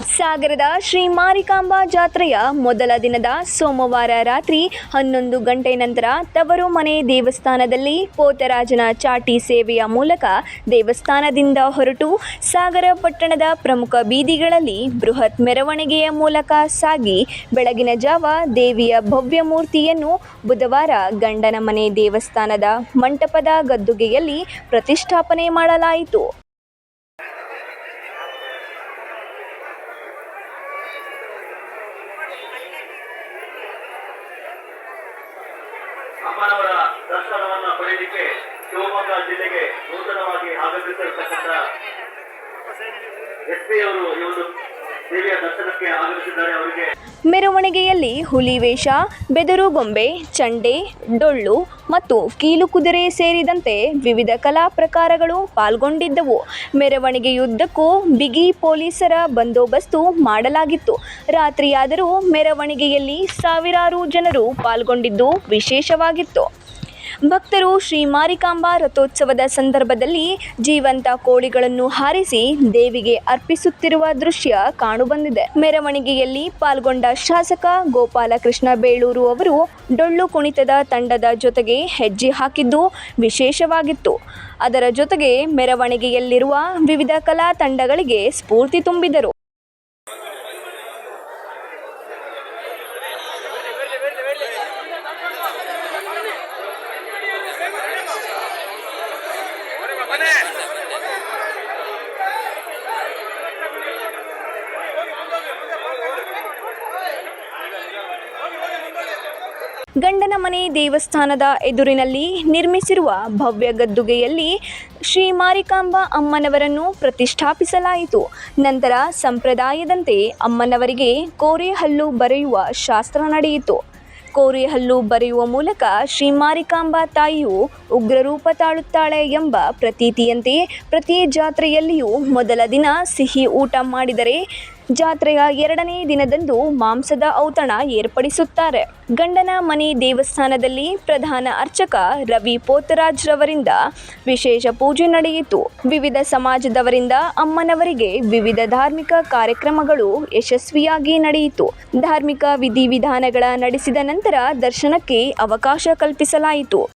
ಸಾಗರದ ಶ್ರೀ ಮಾರಿಕಾಂಬಾ ಜಾತ್ರೆಯ ಮೊದಲ ದಿನದ ಸೋಮವಾರ ರಾತ್ರಿ ಹನ್ನೊಂದು ಗಂಟೆ ನಂತರ ತವರು ಮನೆ ದೇವಸ್ಥಾನದಲ್ಲಿ ಪೋತರಾಜನ ಚಾಟಿ ಸೇವೆಯ ಮೂಲಕ ದೇವಸ್ಥಾನದಿಂದ ಹೊರಟು ಸಾಗರ ಪಟ್ಟಣದ ಪ್ರಮುಖ ಬೀದಿಗಳಲ್ಲಿ ಬೃಹತ್ ಮೆರವಣಿಗೆಯ ಮೂಲಕ ಸಾಗಿ ಬೆಳಗಿನ ಜಾವ ದೇವಿಯ ಭವ್ಯ ಮೂರ್ತಿಯನ್ನು ಬುಧವಾರ ಗಂಡನ ಮನೆ ದೇವಸ್ಥಾನದ ಮಂಟಪದ ಗದ್ದುಗೆಯಲ್ಲಿ ಪ್ರತಿಷ್ಠಾಪನೆ ಮಾಡಲಾಯಿತು. ಅಮ್ಮನವರ ದರ್ಶನವನ್ನ ಪಡೆಯಲಿಕ್ಕೆ ಶಿವಮೊಗ್ಗ ಜಿಲ್ಲೆಗೆ ನೂತನವಾಗಿ ಆಗಮಿಸಿರತಕ್ಕಂಥ ಎಸ್ ಪಿ ಅವರು ಈ ಒಂದು ದೇವಿಯ ದರ್ಶನಕ್ಕೆ ಆಗಮಿಸಿದ್ದಾರೆ. ಮೆರವಣಿಗೆಯಲ್ಲಿ ಹುಲಿ ವೇಷ, ಬೆದರು ಗೊಂಬೆ, ಚಂಡೆ, ಡೊಳ್ಳು ಮತ್ತು ಕೀಲು ಕುದುರೆ ಸೇರಿದಂತೆ ವಿವಿಧ ಕಲಾ ಪ್ರಕಾರಗಳು ಪಾಲ್ಗೊಂಡಿದ್ದವು. ಮೆರವಣಿಗೆಯುದ್ದಕ್ಕೂ ಬಿಗಿ ಪೊಲೀಸರ ಬಂದೋಬಸ್ತು ಮಾಡಲಾಗಿತ್ತು. ರಾತ್ರಿಯಾದರೂ ಮೆರವಣಿಗೆಯಲ್ಲಿ ಸಾವಿರಾರು ಜನರು ಪಾಲ್ಗೊಂಡಿದ್ದು ವಿಶೇಷವಾಗಿತ್ತು. ಭಕ್ತರು ಶ್ರೀ ಮಾರಿಕಾಂಬಾ ರಥೋತ್ಸವದ ಸಂದರ್ಭದಲ್ಲಿ ಜೀವಂತ ಕೋಳಿಗಳನ್ನು ಹಾರಿಸಿ ದೇವಿಗೆ ಅರ್ಪಿಸುತ್ತಿರುವ ದೃಶ್ಯ ಕಾಣುಬಂದಿದೆ. ಮೆರವಣಿಗೆಯಲ್ಲಿ ಪಾಲ್ಗೊಂಡ ಶಾಸಕ ಗೋಪಾಲಕೃಷ್ಣ ಬೇಳೂರು ಅವರು ಡೊಳ್ಳು ಕುಣಿತದ ತಂಡದ ಜೊತೆಗೆ ಹೆಜ್ಜೆ ಹಾಕಿದ್ದು ವಿಶೇಷವಾಗಿತ್ತು. ಅದರ ಜೊತೆಗೆ ಮೆರವಣಿಗೆಯಲ್ಲಿರುವ ವಿವಿಧ ಕಲಾ ತಂಡಗಳಿಗೆ ಸ್ಫೂರ್ತಿ ತುಂಬಿದರು. ಗಂಡನ ಮನೆ ದೇವಸ್ಥಾನದ ಎದುರಿನಲ್ಲಿ ನಿರ್ಮಿಸಿರುವ ಭವ್ಯ ಗದ್ದುಗೆಯಲ್ಲಿ ಶ್ರೀ ಮಾರಿಕಾಂಬಾ ಅಮ್ಮನವರನ್ನು ಪ್ರತಿಷ್ಠಾಪಿಸಲಾಯಿತು. ನಂತರ ಸಂಪ್ರದಾಯದಂತೆ ಅಮ್ಮನವರಿಗೆ ಕೋರೆಹಲ್ಲು ಬರೆಯುವ ಶಾಸ್ತ್ರ ನಡೆಯಿತು. ಕೋರೆಹಲ್ಲು ಬರೆಯುವ ಮೂಲಕ ಶ್ರೀ ಮಾರಿಕಾಂಬಾ ತಾಯಿಯು ಉಗ್ರರೂಪ ತಾಳುತ್ತಾಳೆ ಎಂಬ ಪ್ರತೀತಿಯಂತೆ ಪ್ರತಿ ಜಾತ್ರೆಯಲ್ಲಿಯೂ ಮೊದಲ ದಿನ ಸಿಹಿ ಊಟ ಮಾಡಿದರೆ ಜಾತ್ರೆಯ ಎರಡನೇ ದಿನದಂದು ಮಾಂಸದ ಔತಣ ಏರ್ಪಡಿಸುತ್ತಾರೆ. ಗಂಡನ ಮನೆ ದೇವಸ್ಥಾನದಲ್ಲಿ ಪ್ರಧಾನ ಅರ್ಚಕ ರವಿ ಪೋತರಾಜ್ ರವರಿಂದ ವಿಶೇಷ ಪೂಜೆ ನಡೆಯಿತು. ವಿವಿಧ ಸಮಾಜದವರಿಂದ ಅಮ್ಮನವರಿಗೆ ವಿವಿಧ ಧಾರ್ಮಿಕ ಕಾರ್ಯಕ್ರಮಗಳು ಯಶಸ್ವಿಯಾಗಿ ನಡೆಯಿತು. ಧಾರ್ಮಿಕ ವಿಧಿವಿಧಾನಗಳ ನಡೆಸಿದ ನಂತರ ದರ್ಶನಕ್ಕೆ ಅವಕಾಶ ಕಲ್ಪಿಸಲಾಯಿತು.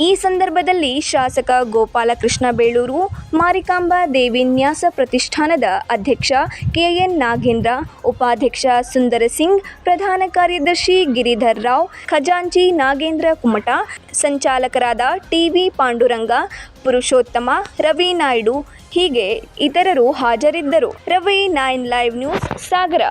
ಈ ಸಂದರ್ಭದಲ್ಲಿ ಶಾಸಕ ಗೋಪಾಲಕೃಷ್ಣ ಬೇಳೂರು, ಮಾರಿಕಾಂಬಾ ದೇವಿ ನ್ಯಾಸ ಪ್ರತಿಷ್ಠಾನದ ಅಧ್ಯಕ್ಷ ಕೆಎನ್ ನಾಗೇಂದ್ರ, ಉಪಾಧ್ಯಕ್ಷ ಸುಂದರ ಸಿಂಗ್, ಪ್ರಧಾನ ಕಾರ್ಯದರ್ಶಿ ಗಿರಿಧರ್ ರಾವ್, ಖಜಾಂಚಿ ನಾಗೇಂದ್ರ ಕುಮಟ ಸಂಚಾಲಕರಾದ ಟಿವಿ ಪಾಂಡುರಂಗ, ಪುರುಷೋತ್ತಮ, ರವಿ ನಾಯ್ಡು ಹೀಗೆ ಇತರರು ಹಾಜರಿದ್ದರು. Ravi nine live news, Sagara.